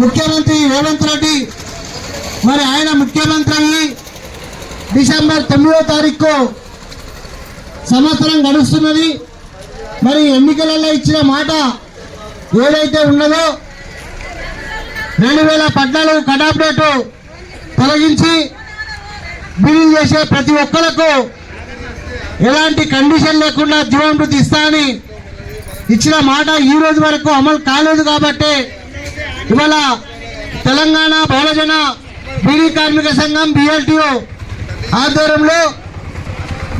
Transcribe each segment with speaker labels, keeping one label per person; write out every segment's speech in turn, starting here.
Speaker 1: ముఖ్యమంత్రి రేవంత్ రెడ్డి మరి ఆయన ముఖ్యమంత్రి అయ్యి డిసెంబర్ తొమ్మిదో తారీఖు సంవత్సరం గడుస్తున్నది. మరి ఎన్నికలలో ఇచ్చిన మాట ఏదైతే ఉన్నదో రెండు వేల పద్నాలుగు కటాప్ డేటు తొలగించి బిల్లు చేసే ప్రతి ఒక్కరకు ఎలాంటి కండిషన్ లేకుండా జీవనభృతి ఇస్తా అని ఇచ్చిన మాట ఈ రోజు వరకు అమలు కాలేదు కాబట్టి ఇవాళ తెలంగాణ బహుళజన బీడీ కార్మిక సంఘం బిఎల్టీఓ ఆధ్వర్యంలో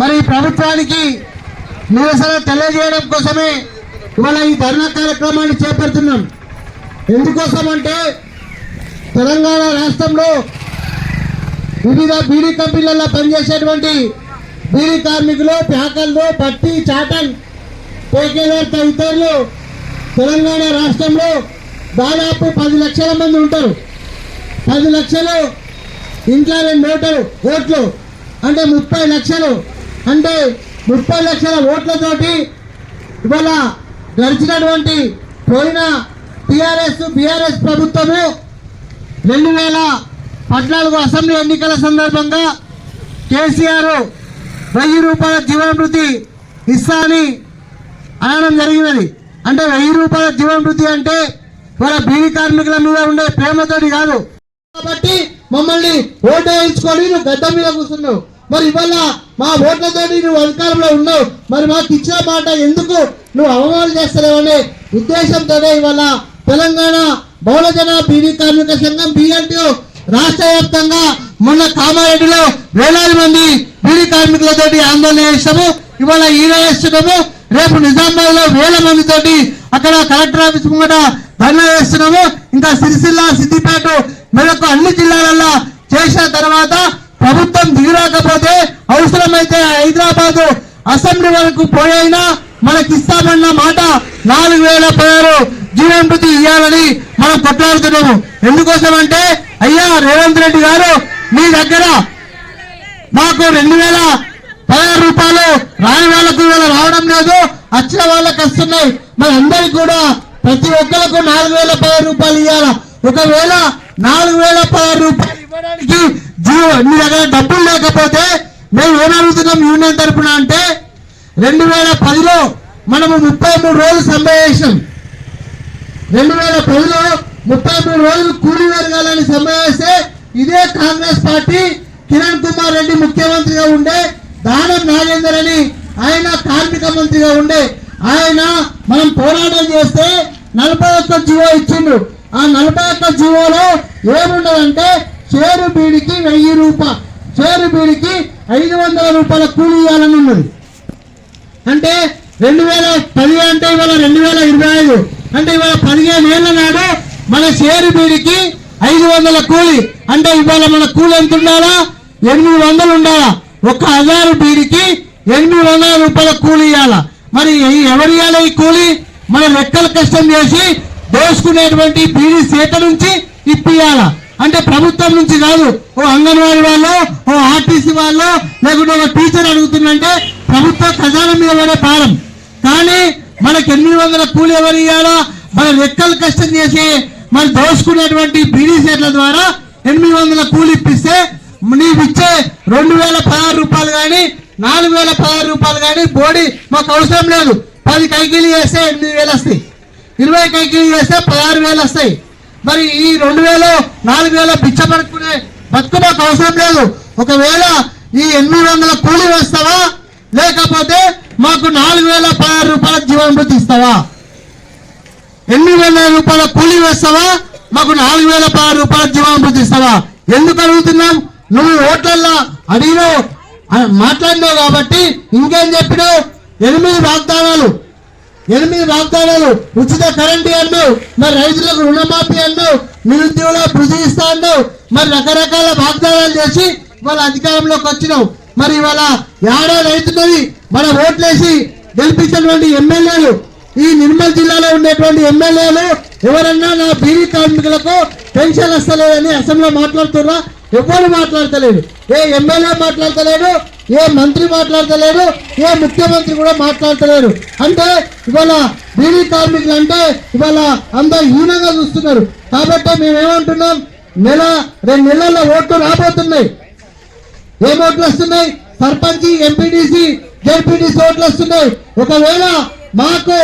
Speaker 1: మరి ప్రభుత్వానికి నిరసన తెలియజేయడం కోసమే ఇవాళ ఈ ధర్నా కార్యక్రమాన్ని చేపడుతున్నాం. ఎందుకోసం అంటే తెలంగాణ రాష్ట్రంలో వివిధ బీడీ కంపెనీలలో పనిచేసేటువంటి బీడీ కార్మికులు ప్యాకర్లు పట్టి చాటన్ పేకేదార్ తదితరులు తెలంగాణ రాష్ట్రంలో దాదాపు పది లక్షల మంది ఉంటారు. పది లక్షలు ఇంట్లో రెండు ఓటరు ఓట్లు. అంటే ముప్పై లక్షలు. అంటే ముప్పై లక్షల ఓట్లతోటి ఇవాళ గడిచినటువంటి పోయిన టీఆర్ఎస్ బీఆర్ఎస్ ప్రభుత్వము రెండు వేల పద్నాలుగు అసెంబ్లీ ఎన్నికల సందర్భంగా కేసీఆర్ వెయ్యి రూపాయల జీవనభృతి ఇస్తా అని అనడం జరిగినది. అంటే వెయ్యి రూపాయల జీవనభృతి అంటే వాళ్ళ బీడీ కార్మికుల మీద ఉండే ప్రేమతోటి కాదు. కాబట్టి మమ్మల్ని ఓటు వేయించుకొని నువ్వు గడ్డ మీద కూర్చున్నావు. మరి ఇవాళ మా ఓట్లతోటి నువ్వు అధికారంలో ఉన్నావు. మరి మాకు ఇచ్చిన మాట ఎందుకు నువ్వు అవమానం చేస్తలేవనే ఉద్దేశంతోనే ఇవాళ తెలంగాణ బహుళజన బీడీ కార్మిక సంఘం బిఎన్టీ రాష్ట్ర వ్యాప్తంగా మొన్న కామారెడ్డిలో వేలాది మంది బీడీ కార్మికులతోటి ఆందోళన చేస్తాము ఇవాళ ఈ చేస్తున్నాము రేపు నిజామాబాద్లో వేల మందితోటి అక్కడ కలెక్టర్ ఆఫీస్ ముంగట ధర్నా చేస్తున్నాము ఇంకా సిరిసిల్ల సిద్దిపేట మెదక్ అన్ని జిల్లాలలో చేసిన తర్వాత ప్రభుత్వం దిగిరాకపోతే అవసరమైతే హైదరాబాద్ అసెంబ్లీ వరకు పోయినా మనకి ఇస్తామన్న మాట నాలుగు వేల పదహారు జీవనభృతి ఇవ్వాలని మనం కొట్లాడుతున్నాము. ఎందుకోసం అంటే అయ్యా రేవంత్ రెడ్డి గారు మీ దగ్గర మాకు రెండు వేల పదహారు రూపాయలు రాని వాళ్ళకు ఇవాళ రావడం లేదు. వచ్చిన వాళ్ళకి వస్తున్నాయి. మరి అందరికి కూడా ప్రతి ఒక్కరికి నాలుగు వేల పదహారు రూపాయలు ఇవ్వాలా ఒకవేళ నాలుగు వేల పదహారు రూపాయలు ఇవ్వడానికి జీవో మీ దగ్గర డబ్బులు లేకపోతే మేము ఏమడుగుతున్నాం యూనియన్ తరఫున అంటే రెండు వేల పదిలో మనము ముప్పై మూడు రోజులు సమ్మె చేసాం రెండు వేల పదిలో ముప్పై మూడు రోజులు కూలి వర్గాలని సమ్మె చేస్తే ఇదే కాంగ్రెస్ పార్టీ కిరణ్ కుమార్ రెడ్డి ముఖ్యమంత్రిగా ఉండే దానం నాగేందర్ అని ఆయన కార్మిక మంత్రిగా ఉండే ఆయన మనం పోరాటం చేస్తే నలభై ఒక్క జీవో ఇచ్చిండు. ఆ నలభై ఒక్క జీవోలో ఏముండదంటే షేరు బీడికి వెయ్యి రూపాయ షేరు బీడికి ఐదు వందల రూపాయల కూలి ఇవ్వాలని ఉన్నది. అంటే రెండు వేల పది అంటే ఇవాళ రెండు వేల ఇరవై ఐదు. అంటే ఇవాళ పదిహేను ఏళ్ళ నాడు మన షేరు బీడికి ఐదు వందల కూలి. అంటే ఇవాళ మన కూలి ఎంత ఉండాలా? ఎనిమిది వందలు ఉండాలా? ఒక హజారు బీడికి ఎనిమిది వందల రూపాయల కూలి ఇవ్వాల మరి ఎవరు ఇవ్వాలి ఈ కూలి? మన లెక్కలు కష్టం చేసి దోసుకునేటువంటి బీడీ సేత నుంచి ఇప్పియాల అంటే ప్రభుత్వం నుంచి కాదు ఓ అంగన్వాడీ వాళ్ళు ఓ ఆర్టీసీ వాళ్ళు లేకుంటే ఒక టీచర్ అడుగుతుందంటే ప్రభుత్వ ఖజానా మీద పడే భారం. కానీ మనకి ఎనిమిది వందల కూలి ఎవరు ఇవ్వాలా మన లెక్కలు కష్టం చేసి మరి దోసుకునేటువంటి బీడీ సేట్ల ద్వారా ఎనిమిది వందల కూలి ఇప్పిస్తే నీవిచ్చే ఇచ్చే రెండు వేల పదహారు రూపాయలు కానీ నాలుగు వేల పదహారు రూపాయలు కానీ బోడీ మాకు అవసరం లేదు. పది కైకిలు చేస్తే ఎనిమిది వేలు వస్తాయి. ఇరవై కైకిలు చేస్తే పదహారు వేలు వస్తాయి. మరి ఈ రెండు వేలు నాలుగు వేల పిచ్చ పడుకునే బతుకు మాకు అవసరం లేదు. ఒకవేళ ఈ ఎనిమిది వందల కూలి వేస్తావా? లేకపోతే మాకు నాలుగు వేల పదహారు రూపాయల జీవనభృతి ఇస్తావా? ఎనిమిది వేల రూపాయల కూలి వేస్తావా? మాకు నాలుగు వేల పదహారు రూపాయల జీవనభృతి ఇస్తావా? ఎందుకు అడుగుతున్నాం? నువ్వు ఓట్లల్లో అడిగినావు మాట్లాడినావు కాబట్టి ఇంకేం చెప్పినావు? ఎనిమిది వాగ్దానాలు. ఎనిమిది వాగ్దానాలు. ఉచిత కరెంటు అన్నావు. మరి రైతులకు రుణమాఫీ అన్నావు. నిరుద్యోగుల భృతి ఇస్తా అన్నావు. మరి రకరకాల వాగ్దానాలు చేసి వాళ్ళ అధికారంలోకి వచ్చినావు. మరి ఇవాళ ఏడాది రైతున్నది? మన ఓట్లేసి గెలిపించినటువంటి ఎమ్మెల్యేలు ఈ నిర్మల్ జిల్లాలో ఉండేటువంటి ఎమ్మెల్యేలు ఎవరన్నా నా బీడీ కార్మికులకు పెన్షన్ వస్తలేదని అసెంబ్లీలో మాట్లాడుతున్నా ఎవరు మాట్లాడతలేడు. ఏ ఎమ్మెల్యే మాట్లాడతలేడు ఏ మంత్రి మాట్లాడతలేరు ఏ ముఖ్యమంత్రి కూడా మాట్లాడతలేరు అంటే ఇవాళ బీడీ కార్మికులు అంటే ఇవాళ అందరు హీనంగా చూస్తున్నారు. కాబట్టి మేమేమంటున్నాం నెల రెండు నెలల్లో ఓట్లు రాబోతున్నాయి. ఏం ఓట్లు వస్తున్నాయి? సర్పంచ్ ఎంపీడీసీ జెడ్పీడీసీ ఓట్లు వస్తున్నాయి. ఒకవేళ మాకు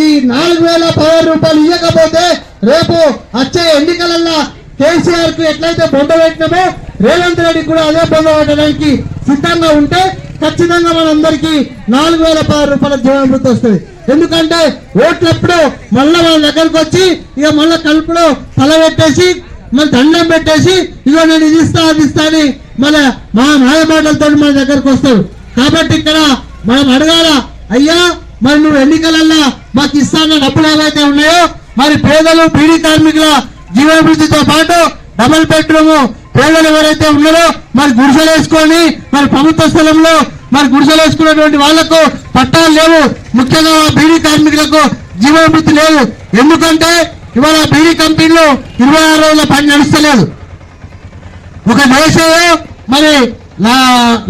Speaker 1: ఈ నాలుగు వేల పదహారు రూపాయలు ఇవ్వకపోతే రేపు వచ్చే ఎన్నికలల్లో కేసీఆర్కు ఎట్లయితే బొంద పెట్టినామో రేవంత్ రెడ్డి కూడా అదే బొంద పెట్టడానికి సిద్ధంగా ఉంటే ఖచ్చితంగా మనందరికీ నాలుగు వేల పది రూపాయల జీవనమృతి వస్తుంది. ఎందుకంటే ఓట్లప్పుడు మళ్ళీ వాళ్ళ దగ్గరకు వచ్చి ఇక మళ్ళా కలుపులో తల పెట్టేసి మన దండం పెట్టేసి ఇక నేను ఇది ఇస్తా అది ఇస్తా అని మన మా మాయమాటలతో మన దగ్గరకు వస్తారు. కాబట్టి ఇక్కడ మనం అడగాల అయ్యా మరి నువ్వు ఎన్నికలల్లా మాకు ఇస్తాన్న డబ్బులు ఏవైతే ఉన్నాయో మరి పేదలు బీడీ కార్మికుల జీవాభివృద్ధితో పాటు డబుల్ బెడ్రూమ్ పేదలు ఎవరైతే ఉన్నారో మరి గుడిసెలు వేసుకొని మరి ప్రభుత్వ స్థలంలో మరి గుడిసెలు వేసుకున్నటువంటి వాళ్ళకు పట్టాలు లేవు. ముఖ్యంగా బీడీ కార్మికులకు జీవాభివృద్ధి లేదు. ఎందుకంటే ఇవాళ బీడీ కంపెనీలు ఇరవై ఆరు రోజుల పని నడుస్తలేదు. ఒక దేశంలో మరి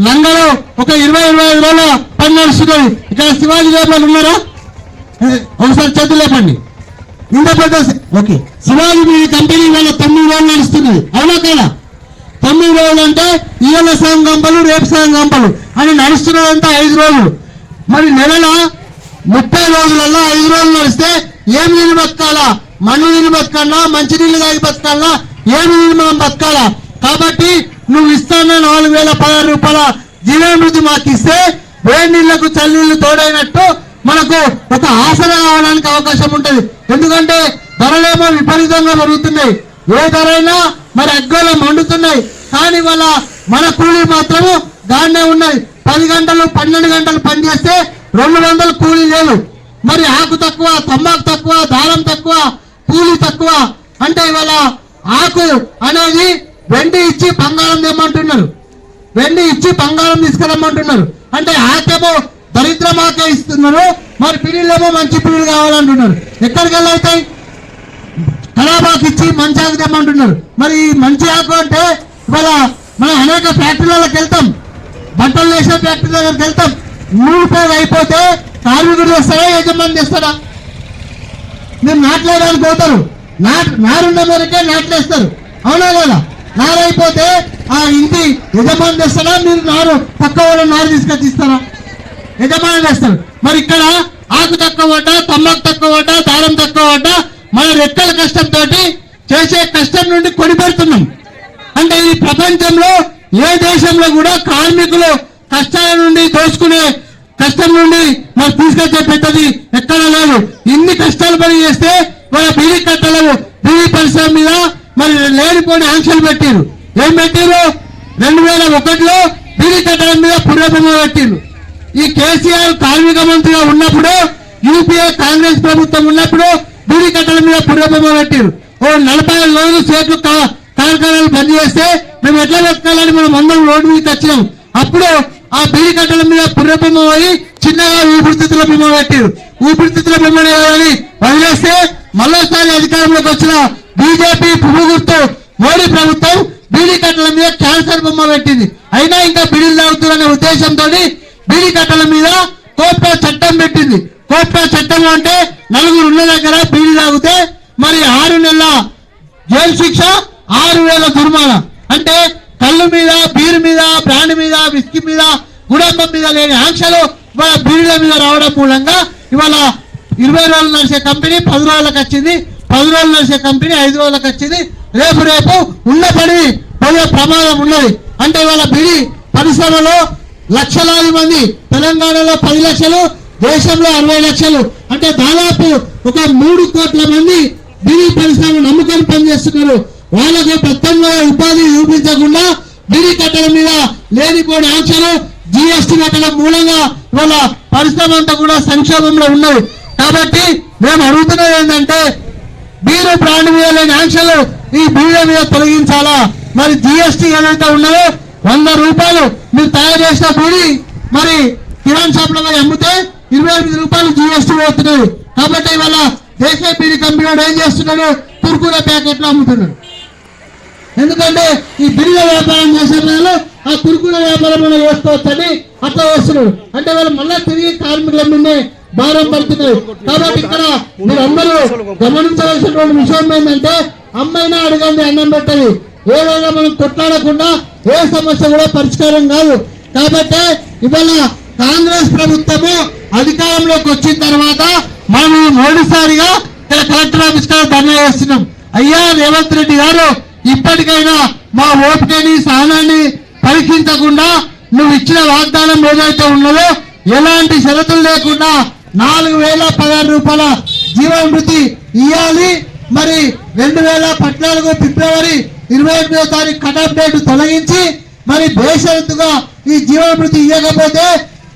Speaker 1: లంగలో ఒక ఇరవై ఇరవై ఐదు రోజుల పని నడుస్తుంది. ఇక్కడ శివాజీ లేపాలు ఉన్నారా? ఒకసారి చేతులు లేపండి. ఇంత పెద్ద ఓకే. శివాజీ మీ కంపెనీ ఇవాళ తొమ్మిది రోజులు నడుస్తున్నది. అవునా కదా? తొమ్మిది రోజులు అంటే ఇవాళ సగం గంపలు రేపు సగం గంపలు అని నడుస్తున్నదంతా ఐదు రోజులు. మరి నెలల ముప్పై రోజులలో ఐదు రోజులు నడిస్తే ఏం నీళ్ళు బతకాలా? మన్ను నీళ్ళు బతకాలా? మంచి నీళ్ళు తాగి బతకాలా? ఏమి నీళ్ళు మనం బతకాలా? కాబట్టి నువ్వు ఇస్తాన నాలుగు వేల పదహారు రూపాయల జీవామృతి మాకు ఇస్తే వేడి నీళ్ళకు చల్లనీళ్ళు తోడైనట్టు మనకు ఒక ఆసన రావడానికి అవకాశం ఉంటుంది. ఎందుకంటే ధరలేమో విపరీతంగా పెరుగుతున్నాయి. ఏ ధరైనా మరి అగ్గోలు మండుతున్నాయి. కానీ వాళ్ళ మన కూలీ మాత్రము దాన్నే ఉన్నాయి పది గంటలు పన్నెండు గంటలు పనిచేస్తే రెండు వందలు కూలీ లేదు మరి ఆకు తక్కువ తమ్మాకు తక్కువ దారం తక్కువ కూలీ తక్కువ. అంటే ఇవాళ ఆకు అనేది వెండి ఇచ్చి బంగారం తెమ్మంటున్నారు. వెండి ఇచ్చి బంగారం తీసుకురమ్మంటున్నారు. అంటే ఆకేమో దరిద్రమాకే ఇస్తున్నారు. మరి పిల్లలేమో మంచి పిల్లలు కావాలంటున్నారు. ఎక్కడికి వెళ్ళవుతాయి కళాబాకు ఇచ్చి మంచి ఆకు తెమ్మంటున్నారు. మరి మంచి ఆకు అంటే ఇవాళ మనం అనేక ఫ్యాక్టరీలకు వెళ్తాం. బట్టలు వేసే ఫ్యాక్టరీ దగ్గరికి వెళ్తాం. నూరు పేరు అయిపోతే కార్మికుడు వస్తారా యజమాని చేస్తారా మీరు నాట్లేయడానికి పోతారు. నాట్ నారున్న మేరకే నాట్లేస్తారు. అవునా కదా నారైపోతే ఆ ఇంటి యజమాని తెస్తారా మీరు నారు పక్క వాళ్ళ నారు తీసుకొచ్చి ఇస్తారా? యజమాని వేస్తాడు మరి ఇక్కడ ఆకు తక్కువ పడ్డ తమ్మకు తక్కువ పడ్డ దారం తక్కువ పడ్డ మన రెక్కల కష్టంతో చేసే కష్టం నుండి కొనిపెడుతున్నాం. అంటే ఈ ప్రపంచంలో ఏ దేశంలో కూడా కార్మికులు కష్టాల నుండి దోచుకునే కష్టం నుండి మరి తీసుకొచ్చే పెద్దది ఎక్కడ లేదు. ఇన్ని కష్టాలు పని చేస్తే మన బీడీ కట్టలేవు. బీడీ పరిశ్రమ మీద మరి లేనిపోని ఆంక్షలు పెట్టారు ఏం పెట్టారు రెండు వేల ఒకటిలో బీడీ కట్టడం మీద పుర్రబొమ్మ పెట్టారు ఈ కేసీఆర్ కార్మిక మంత్రిగా ఉన్నప్పుడు యూపీఏ కాంగ్రెస్ ప్రభుత్వం ఉన్నప్పుడు బీడి కట్టల మీద పుర్రబొమ్మ పెట్టారు ఓ నలభై ఐదు రోజులు సేట్లు కా- కార్ఖానాలు బంద్ చేస్తే మేము ఎట్లా బతకాలని మనం అందరం రోడ్డు మీదకి వచ్చినాం. అప్పుడు ఆ బీడి కట్టల మీద పుర్రబొమ్మ పోయి చిన్నగా ఊపిరితిత్తుల బొమ్మ పెట్టారు ఊపిరితిత్తుల బొమ్మని కావాలని వదిలేస్తే మరోసారి అధికారంలోకి వచ్చిన బీజేపీ పువ్వు గుర్తు మోడీ ప్రభుత్వం బీడీ కట్టల మీద క్యాన్సర్ బొమ్మ పెట్టింది అయినా ఇంకా బిడీలు తాగుతున్న ఉద్దేశంతో బీడీ కట్టల మీద కోర్టులో చట్టం పెట్టింది. కోర్టులో చట్టం అంటే నలుగురు ఉన్న దగ్గర బీడీ తాగితే మరి ఆరు నెలల జైలు శిక్ష ఆరు వేల దుర్మానం అంటే కళ్ళు మీద బీరు మీద బ్రాండ్ మీద విస్కీ మీద గుడాంబం మీద లేని ఆంక్షలు ఇవాళ బీడీల మీద రావడం మూలంగా ఇవాళ ఇరవై రోజులు నడిచే కంపెనీ పది రోజులకు వచ్చింది. పది రోజులు నడిచే కంపెనీ ఐదు రోజులకు వచ్చింది. రేపు రేపు ఉన్న పని పోయే ప్రమాదం ఉన్నది. అంటే ఇవాళ బీడీ పరిశ్రమలో లక్షలాది మంది. తెలంగాణలో పది లక్షలు దేశంలో అరవై లక్షలు. అంటే దాదాపు ఒక మూడు కోట్ల మంది బిడి పరిశ్రమ నమ్ముకొని పనిచేస్తున్నారు. వాళ్ళకు ప్రత్యామ్నాయ ఉపాధి చూపించకుండా బిడి కట్టడం మీద లేనిపోయిన ఆంక్షలు జిఎస్టీ కట్టడం మూలంగా వాళ్ళ పరిశ్రమ అంతా కూడా సంక్షోభంలో ఉన్నది. కాబట్టి మేము అడుగుతున్నది ఏంటంటే బీరు బ్రాండ్ మీద లేని ఆంక్షలు ఈ బీడ మీద తొలగించాలా? మరి జిఎస్టీ ఏదైతే ఉన్నదో వంద రూపాయలు మీరు తయారు చేసిన బీడీ మరి కిరాణ్ షాప్లో అమ్మితే ఇరవై ఎనిమిది రూపాయలు జిఎస్టీ పోతున్నాయి. కాబట్టి ఇవాళ దేశీయ బీడీ కంపెనీ ఏం చేస్తున్నాడు? కుర్కురే ప్యాకెట్లు అమ్ముతున్నాడు. ఎందుకంటే ఈ బిల్లు వ్యాపారం చేసే వాళ్ళు ఆ కురుకుల వ్యాపారం మనం చేసుకోవచ్చని అట్లా చేస్తున్నాడు. అంటే వాళ్ళు మళ్ళా తిరిగి కార్మికుల మీదే భారం పడుతున్నారు కాబట్టి ఇక్కడ మీరు అందరూ గమనించవలసినటువంటి విషయం ఏంటంటే అమ్మైనా అడగండి అన్నం పెట్టది ఏదైనా మనం కొట్లాడకుండా ఏ సమస్య కూడా పరిష్కారం కాదు. కాబట్టి ఇవాళ కాంగ్రెస్ ప్రభుత్వము అధికారంలోకి వచ్చిన తర్వాత మనం మొదటిసారిగా ఇక్కడ కలెక్టర్ ఆఫీస్ కాడ ధర్నా చేస్తున్నాం. అయ్యా రేవంత్ రెడ్డి గారు ఇప్పటికైనా మా ఓపికని సహనాన్ని పరీక్షించకుండా నువ్వు ఇచ్చిన వాగ్దానం ఏదైతే ఉన్నదో ఎలాంటి షరతులు లేకుండా నాలుగు వేల పదహారు రూపాయల జీవనభృతి ఇవ్వాలి మరి రెండు వేల పద్నాలుగు ఫిబ్రవరి ఇరవై ఎనిమిదో తారీఖు కటాఫ్ డేట్ తొలగించి మరి బేషరతుగా ఈ జీవనభృతి ఇవ్వకపోతే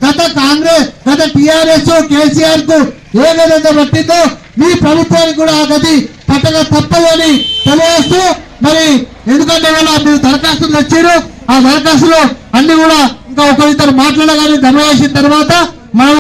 Speaker 1: గత కాంగ్రెస్ గత టిఆర్ఎస్ కేసీఆర్కు ఏ విధంగా పట్టిందో మీ ప్రభుత్వానికి కూడా ఆ గతి పట్టక తప్పదని తెలియజేస్తూ మరి ఎందుకంటే వాళ్ళ మీరు దరఖాస్తులు వచ్చారు ఆ దరఖాస్తులో అన్ని కూడా ఇంకా ఒకరిద్దరు మాట్లాడగానే జమ చేసిన తర్వాత మనం